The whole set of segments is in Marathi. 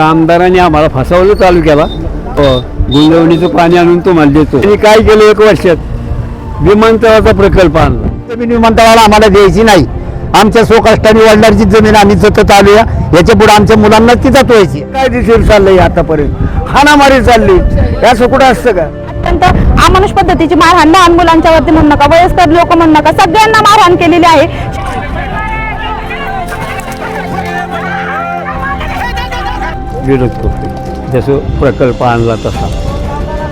आमदारांनी आम्हाला फसवलं तालुक्याला. हो, गुंजवणीचं पाणी आणून तुम्हाला देतो. त्यांनी काय केलं एक वर्षात? विमानतळाचा प्रकल्प आणला. जमीन विमानतळाला आम्हाला द्यायची नाही. आमच्या स्वकष्टाने वडिलांची जमीन आम्ही जतत आलोया याच्यापुढे आमच्या मुलांना ती जतवायची. काय दिसेल चाललंय आतापर्यंत. हाणामारी चालली. असं कुठं असतं का? अत्यंत अमानुष पद्धतीची मारहाण लहान मुलांच्यावरती म्हणू नका वयस्कर लोक म्हणू नका. सगळ्यांना मारहाण केलेली आहे. विरोध करतो जसं प्रकल्प आणला तसा.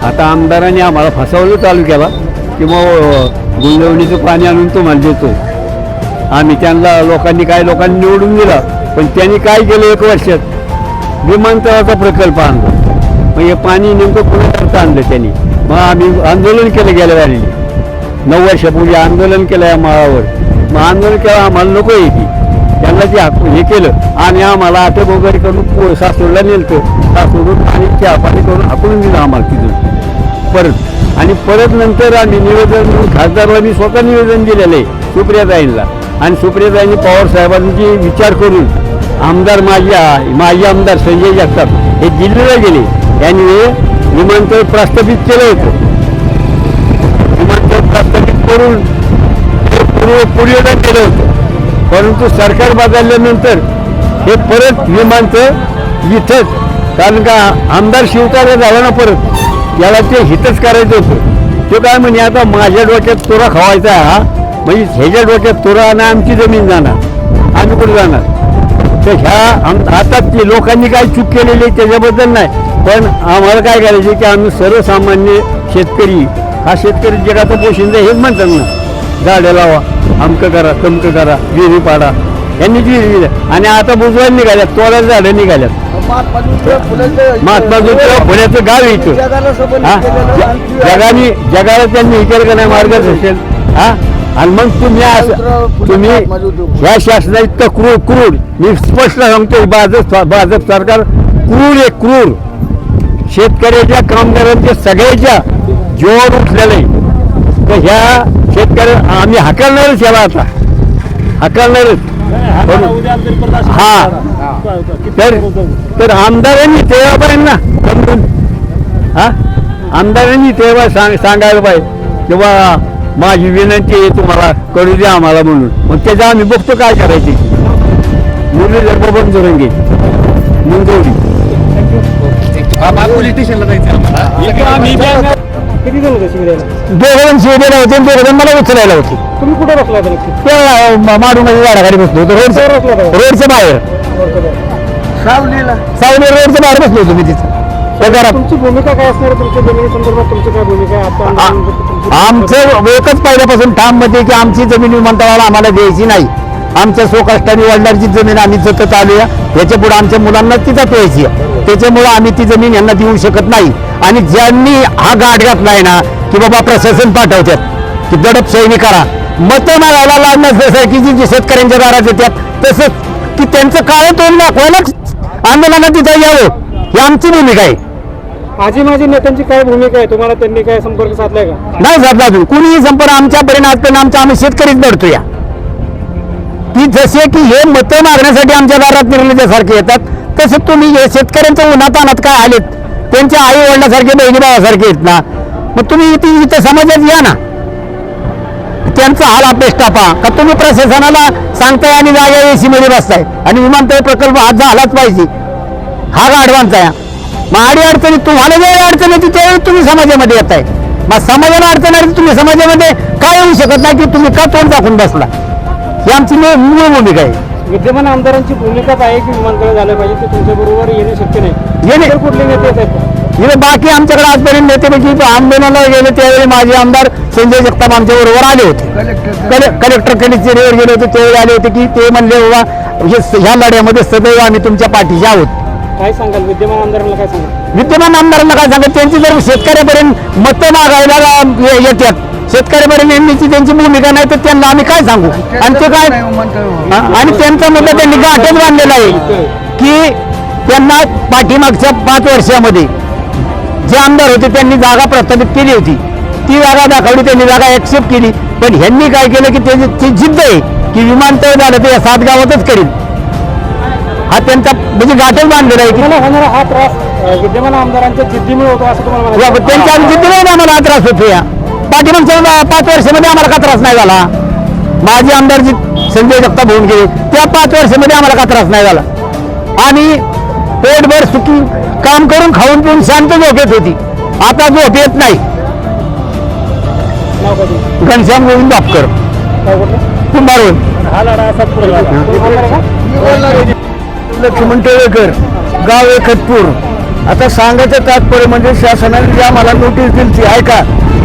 आता आमदारांनी आम्हाला फसवलं केला की मग गुंजवणीचं पाणी आणून तुम्हाला देतो आम्ही त्यांना लोकांनी काय लोकांनी निवडून दिला पण त्यांनी काय केलं एक वर्षात? विमानतळाचा प्रकल्प आणला. मग हे पाणी नेमकं कुणाकरता आणलं त्यांनी? मग आम्ही आंदोलन केलं गेल्या वेळेला. नऊ वर्षापूर्वी आंदोलन केलं या माळावर. मग आंदोलन केलं आम्हाला नको येते त्यांना जे हे केलं आणि आम्हाला अटक वगैरे करून सासूरला सासवडला नेलतं. सासवडून आणि चहा पाणी करून हाकून दिलं आम्हाला तिथून. परत. आणि परत नंतर आम्ही निवेदन खासदारला मी स्वतः निवेदन दिलेलं आहे सुप्रियाताईंना आणि सुप्रियाताईंनी पवार साहेबांची विचार करून आमदार माझी माजी आमदार संजय जगताप हे दिल्लीला गेले. यांनी हे विमानतळ प्रस्थापित केलं होतं. विमानतळ प्रस्थापित करून पुढे पूर्व केलं होतं. परंतु सरकार बदलल्यानंतर हे परत विमानचं इथंच कारण का आमदार शिवतारा झाला ना परत याला ते हितच करायचं होतं. ते काय म्हणे आता माझ्या डोक्यात तुरा खवायचा आहे हा. म्हणजे ह्याच्या डोक्यात तुरा आणि आमची जमीन जाणार. आम्ही कुठे जाणार? तर ह्या आम- आता ते लोकांनी काय चूक केलेली आहे त्याच्याबद्दल नाही. पण आम्हाला काय करायचे की आम्ही सर्वसामान्य शेतकरी हा शेतकरी जगाचा पोशिंदा हेच म्हणतात ना. झाडं लावा. अमकं करा तमकं करा विहिरी पाडा. यांनी विहिरी दिल्या. आणि आता बुजवायला निघाल्यात तोडायला झाडं निघाल्यात. महात्मा ज्योतिराव फुल्याचं गाव इथं. हा? जगाने जगाला त्यांनी विचार करण्या मार्गच असेल. हा? आणि मग तुम्ही असं तुम्ही ह्या शासना इतकं क्रूर. क्रूर मी स्पष्ट सांगतो भाजप भाजप सरकार क्रूर आहे क्रूर. शेतकऱ्याच्या कामगारांच्या सगळ्याच्या जोर उठलेलं आहे. तर ह्या शेतकऱ्या आम्ही हाकलणारच याला आता. हाकलणारच. पण- हा. तर तर आमदारांनी तेव्हा पाहिजे ना समजून. हा? आमदारांनी तेव्हा सांग सांगायला पाहिजे. किंवा माझी विनंती आहे तुम्हाला करू द्या आम्हाला म्हणून. मग त्याच्या आम्ही बघतो काय करायचे. मुरलीधर बबन जोरंगे मुंगवडी किती जण होते शिबिराला दोघं जण शिवलेला होते आणि दोघं जण मला उचलायला होते. तुम्ही कुठे बसला होता नक्की? ते माडूमध्ये झाडाखाली बसलो होतो रोडच्या रोडच्या बाहेर. सावली रोडच्या बाहेर बसलो होतो मी तिथं. त्या घरात. तुमची भूमिका काय असणार आहे तुमच्या जमिनी संदर्भात? तुमची काय भूमिका आहे? आता तुमची- आमचं एकच पहिल्यापासून ठाममध्ये की आमची जमीन विमानतळाला आम्हाला द्यायची नाही. आमच्या स्वकष्टाने वडिलांची जमीन आम्ही जतत आलोया. याच्यापुढे आमच्या मुलांना ती जतवायची आहे. त्याच्यामुळं आम्ही ती जमीन यांना देऊ शकत नाही. आणि ज्यांनी हा गाठ घातलाय ना की बाबा प्रशासन पाठवतात की दडप सैनी करा. मतं मागायला लागणार जसं की जी शेतकऱ्यांच्या दारात येतात तसंच की त्यांचं काळं तोंड दाखवायलाच आंदोलनात तिथं यावं. ही आमची भूमिका आहे. आजी माझी नेत्यांची काय भूमिका आहे? तुम्हाला त्यांनी काय संपर्क साधलाय का? नाही साधला अजून. कुणीही संपर्क आमच्यापर्यंत आजपर्यंत आमचा आम्ही शेतकरीच लढतो या की जसे की हे मतं मागण्यासाठी आमच्या दारात निर्णयासारखे येतात तसे तुम्ही हे शेतकऱ्यांच्या उन्हातानात काय आलेत? त्यांच्या आई वडिलासारखे बहिणी भावासारखे आहेत ना? मग तुम्ही इथे इथं समाजात या ना? त्यांचा हाल अभ्यास टापा. का तुम्ही प्रशासनाला सांगताय आणि जागा ए सीमध्ये बसताय? आणि विमानतळ प्रकल्प हा झालाच पाहिजे. हा गाढवांचा आहे? मग आडी अडचणी तुम्हाला ज्यावेळी अडचण येते त्यावेळी तुम्ही समाजामध्ये येत आहे मग समाजाला अडचण आली तुम्ही समाजामध्ये काय येऊ शकत नाही की तुम्ही का तोंड दाखवून बसला? ही आमची मूळ मूळ भूमिका आहे. विद्यमान आमदारांची भूमिकाच आहे की विमानतळ झालं पाहिजे ते तुमच्या बरोबर येणे शक्य नाही. येणे कुठले नेते येत आहेत? का? इथे बाकी आमच्याकडे आजपर्यंत नेते म्हणजे आंदोलनाला गेले त्यावेळी माझे आमदार संजय जगताप आमच्या बरोबर आले होते. कले- कलेक्टर कचेरीवर गेले होते त्यावेळी आले होते की ते म्हणले बाबा हे ह्या लढ्यामध्ये सदैव आम्ही तुमच्या पाठीशी आहोत. काय सांगाल? विद्यमान आमदारांना काय सांगाल? विद्यमान आमदारांना काय सांगत त्यांची जर शेतकऱ्यापर्यंत मतं मागायला येतात शेतकऱ्यापर्यंत येण्याची त्यांची भूमिका नाही तर त्यांना आम्ही काय सांगू? आणि ते काय हा, आणि त्यांचा मुद्दा त्यांनी गाठच बांधलेला आहे की त्यांना पाठीमागच्या पाच वर्षामध्ये जे आमदार होते त्यांनी जागा प्रस्थापित केली होती. ती जागा दाखवली त्यांनी जागा ऍक्सेप्ट केली. पण ह्यांनी काय केलं की त्याची ती जिद्द आहे की विमानतळ झालं ते या सात गावातच करील हा त्यांचा म्हणजे गाठच बांधलेला आहे हा त्रास विद्यमान आमदारांच्या जिद्दीमुळे होतो असं तुम्हाला म्हणायचं त्यांच्या जिद्दीमुळे आम्हाला हा त्रास होतो या पाठीमागच्या पाच वर्षामध्ये आम्हाला का त्रास नाही झाला? माझे आमदार जी संजय जगताप होऊन गेले त्या पाच वर्षामध्ये आम्हाला का त्रास नाही झाला? आणि पोटभर सुखी काम करून खाऊन पिऊन शांत झोप येत होती. आता झोप येत नाही. घनश्याम गोविंद बापकर. काय कुठलं? कुंभारवून हा लढा असा पुढे झाला. तुम्ही बोलणार का? लक्ष्मण टेळेकर गाव एकतपूर आता सांगायचं तात्पर्य म्हणजे शासनाने जी आम्हाला नोटीस दिली ऐका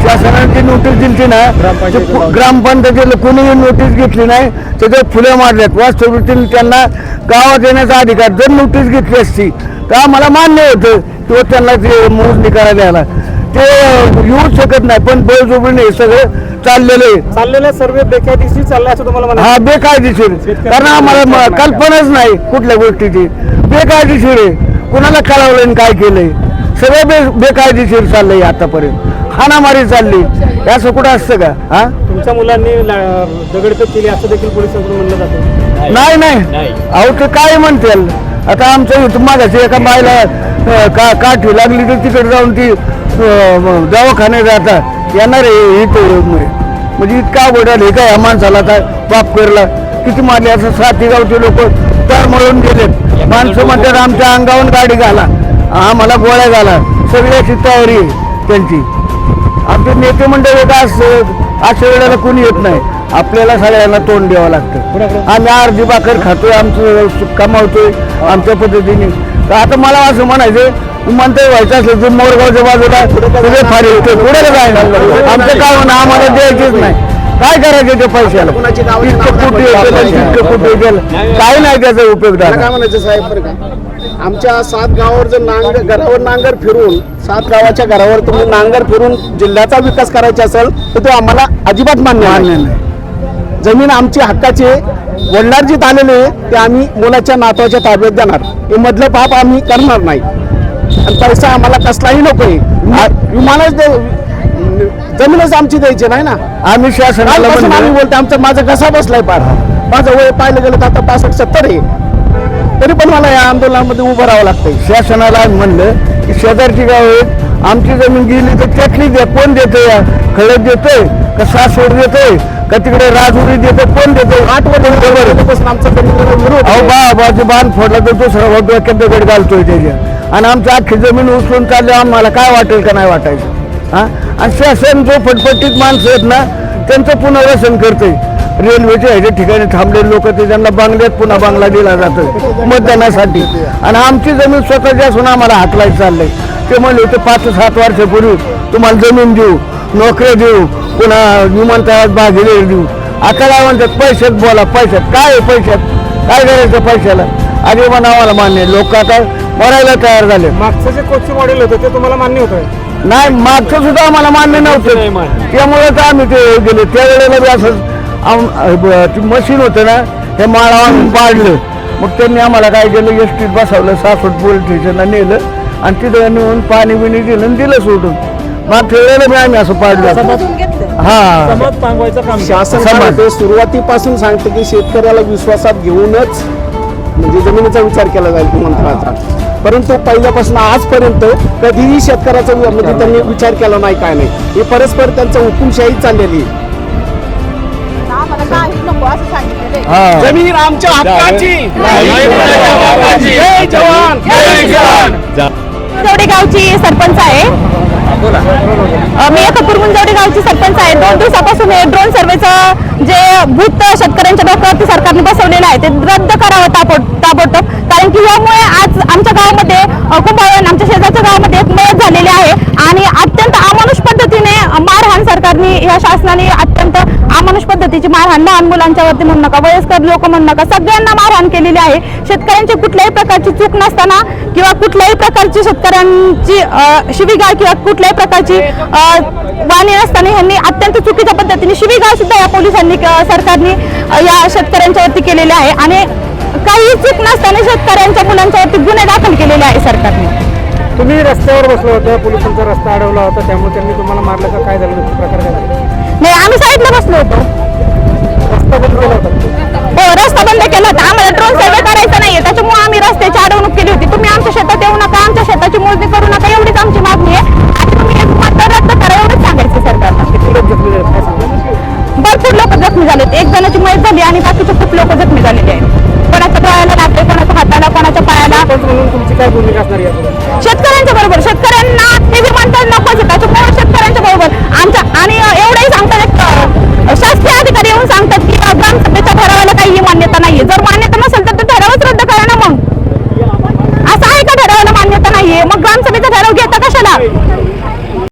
शासनाने जी नोटीस दिली ना ते ग्रामपंचायतीला कोणीही नोटीस घेतली नाही त्याचे फुले मारल्यात वास्तविकतेने त्यांना गावात येण्याचा अधिकार जर नोटीस घेतली असती तर आम्हाला मान्य होतं किंवा त्यांना ते मोजणी करायला यायला ते येऊ शकत नाही पण बळजोबरीने हे सगळं चाललेलं चाललेला सर्वे बेकायदेशीर चाललाय असं तुम्हाला हा बेकायदेशीर. कारण आम्हाला कल्पनाच नाही कुठल्या गोष्टीची. बेकायदेशीर आहे. कुणाला कळवलं आणि काय केलंय? सगळं बे बेकायदेशीर चाललंय आतापर्यंत. हाणामारी चालली. असं कुठं असतं का? हा? तुमच्या मुलांनी ला- दगडफेक केली असं देखील पोलिसांकडून म्हणलं जातं. नाही. नाही अहो ते काय म्हणतील? आता आमच्या इथं मागाशी एका बायला अं, का काठी लागली तर तिकडे जाऊन ती अं, म- दवाखान्यात जातात येणार आहे इथं. म्हणजे इतका आवड हे काय या माणसाला आता बाप करला किती मारले? असं साथी गावचे लोक तर मळून गेलेत. माणसं म्हणतात आमच्या अंगावर गाडी घाला. आम्हाला गोळ्या घाला. सगळ्याची तयारी आहे त्यांची. आमचे नेते मंडळ असं अशा वेळेला कोणी येत नाही. आपल्याला सगळ्यांना तोंड द्यावं लागतं. आम्ही अर्धी भाकर खातोय आमचं कमावतोय आमच्या पद्धतीने. तर आता मला असं म्हणायचं म्हणतंय व्हायचं असलं तर मोरगावच्या बाजूला फारी होते पुढे काय आमचं काय म्हणणं आम्हाला द्यायचेच नाही. काय करायचं पैशाला? इतकं कुठे येतील इतकं कुठे येतील काही नाही त्याचा उपयोग मला काय म्हणायचं साहेब बरं का? आमच्या सात गावावर जर नांगर घरावर नांगर फिरून सात गावाच्या घरावर तुम्ही नांगर फिरून जिल्ह्याचा विकास करायचा असेल तर तो आम्हाला अजिबात मान्य नाही. नाही. जमीन आमची हक्काची वडिलांजीत आलेले ते आम्ही मुलाच्या नातवाच्या ताब्यात देणार. हे मधलं पाप आम्ही करणार नाही. आणि पैसा आम्हाला कसलाही नकोय विमानच दे जमीनच आमची द्यायची नाही ना. आम्ही शासनाला कालपासून आम्ही म्हणलं बोलतो आमचा माझा कसा बसलाय पार माझं वय पाहिलं गेलं तर आता पासष्ट सत्तर आहे. तरी पण मला या आंदोलनामध्ये उभं राहावं लागतंय. शासनाला आम्ही म्हणलं की शेजारची गाव आहेत आमची जमीन गेली तर त्यातली द्या कोण देतोय खळद देतोय का सासवड देतोय का तिकडे राजुरी देतोय कोण देतोय? आठ आमचा जमिनीवर विरोध अहो आहे. बा बाजू बांध फोडला तर दुसरा भाऊ डोक्यात दगड घालतोय त्याच्या. आणि आमची अख्खी जमीन उचलून चालली आम्हाला काय वाटेल का नाही वाटायचं? हा? आणि शासन जो फटफटीत माणसं आहेत ना त्यांचं पुनर्वसन करते रेल्वेच्या ह्याच्या ठिकाणी थांबलेले लोक ते त्यांना बांगल्यात पुन्हा बांगला दिला जातो मतदानासाठी. आणि आमची जमीन स्वतःची असून आम्हाला हाकलायचं चाललंय. ते म्हणले होते पाच सात वर्षापूर्वी तुम्हाला जमीन देऊ नोकऱ्या देऊ पुन्हा विमानतळात भागीदारी देऊ. आता काय म्हणतात पैशात बोला पैशात. काय आहे पैशात? काय करायचं पैशाला? आणि पण आम्हाला मान्य लोक आता मरायला तयार झाले. मागचं जे कोचिंग मॉडेल होतं ते तुम्हाला मान्य होतं. नाही मागचं सुद्धा आम्हाला मान्य नव्हतं. त्यामुळे तर आम्ही ते गेलो. त्यावेळेला बी असं मशीन होतं ना हे माळा आणून पाडलं. मग त्यांनी आम्हाला काय केलं? एस टीत बसवलं सासवड पोलीस स्टेशनला नेलं आणि तिथं नेऊन पाणी बिणी दिलं आणि दिलं सोडून. मागच्या वेळेला बी आम्ही असं पाडलं. हा. समज पांगवायचं काम शासन सुरुवातीपासून सांगते की शेतकऱ्याला विश्वासात घेऊनच म्हणजे जमिनीचा विचार केला जाईल मंत्राचा परंतु पहिल्यापासून आजपर्यंत कधीही शेतकऱ्याचा वि- म्हणजे त्यांनी विचार केला नाही काय नाही. हे परस्पर त्यांचं हुकुमशाही चाललेली आहे. आम्हाला काही नको असं सांगितलेलं आहे. हा. जमीन आमच्या हक्काची. जय जवान. गुंजवडी गावची सरपंच आहे. मी आता गुंजवडी गावची सरपंच आहे. दोन दिवसापासून हे ड्रोन सर्वेचं जे भूत शेतकऱ्यांच्या डोक्यावरती सरकारने बसवलेलं आहे ते रद्द करावं ताबड ताबडतोब. कारण की यामुळे आज आमच्या गावामध्ये अ, कुंभाळवण आमच्या शेजारच्या गावामध्ये एक मदत झालेली आहे आणि अत्यंत अमानुष पद्धतीने मारहाण सरकारने या शासनाने अत्यंत पद्धतीची मारहाण लहान मुलांच्यावरती म्हणू नका वयस्कर लोक म्हणू नका सगळ्यांना मारहाण केलेली आहे. शेतकऱ्यांची कुठल्याही प्रकारची चूक नसताना किंवा कुठल्याही प्रकारची शेतकऱ्यांची अ, शिवीगाळ किंवा कुठल्याही प्रकारची वाणी नसताना यांनी अत्यंत चुकीच्या पद्धतीने शिवीगाळ सुद्धा या पोलिसांनी सरकारने या शेतकऱ्यांच्यावरती केलेले आहे. आणि काही चूक नसताना शेतकऱ्यांच्या मुलांच्यावरती गुन्हे दाखल केलेले आहे सरकारने. तुम्ही रस्त्यावर बसलो होतं पोलिसांचा रस्ता अडवला होता त्यामुळे त्यांनी तुम्हाला मारलं का? काय झालं? प्रकार काय नाही आम्ही साईडला बसलो होतो. रस्ता बंद केला होता. हो रस्ता बंद केला होता. आम्हाला ड्रोन सर्वे करायचा नाहीये. त्याच्यामुळे आम्ही रस्त्याची अडवणूक केली होती. तुम्ही आमच्या शेतात येऊ नका. आमच्या शेताची मोजणी करू नका. एवढीच आमची मागणी आहे. आता तुम्ही रद्द करा. एवढंच सांगायचं सरकारला. भरपूर लोक जखमी झालेत. एक जणाची मयत झाली आणि बाकीचे खूप लोक जखमी झालेले आहेत. कोणाच्या गळ्याला लागते कोणाच्या हाताला कोणाच्या पायाला. शेतकऱ्यांच्या बरोबर. शेतकऱ्यांना हे विमानतळ नकोच त्याच्यामुळे शेतकऱ्यांच्या बरोबर. आमच्या आणि एवढंही सांगतात एक शासकीय अधिकारी येऊन सांगतात की ग्रामसभेच्या ठरावाला काही मान्यता नाहीये. जर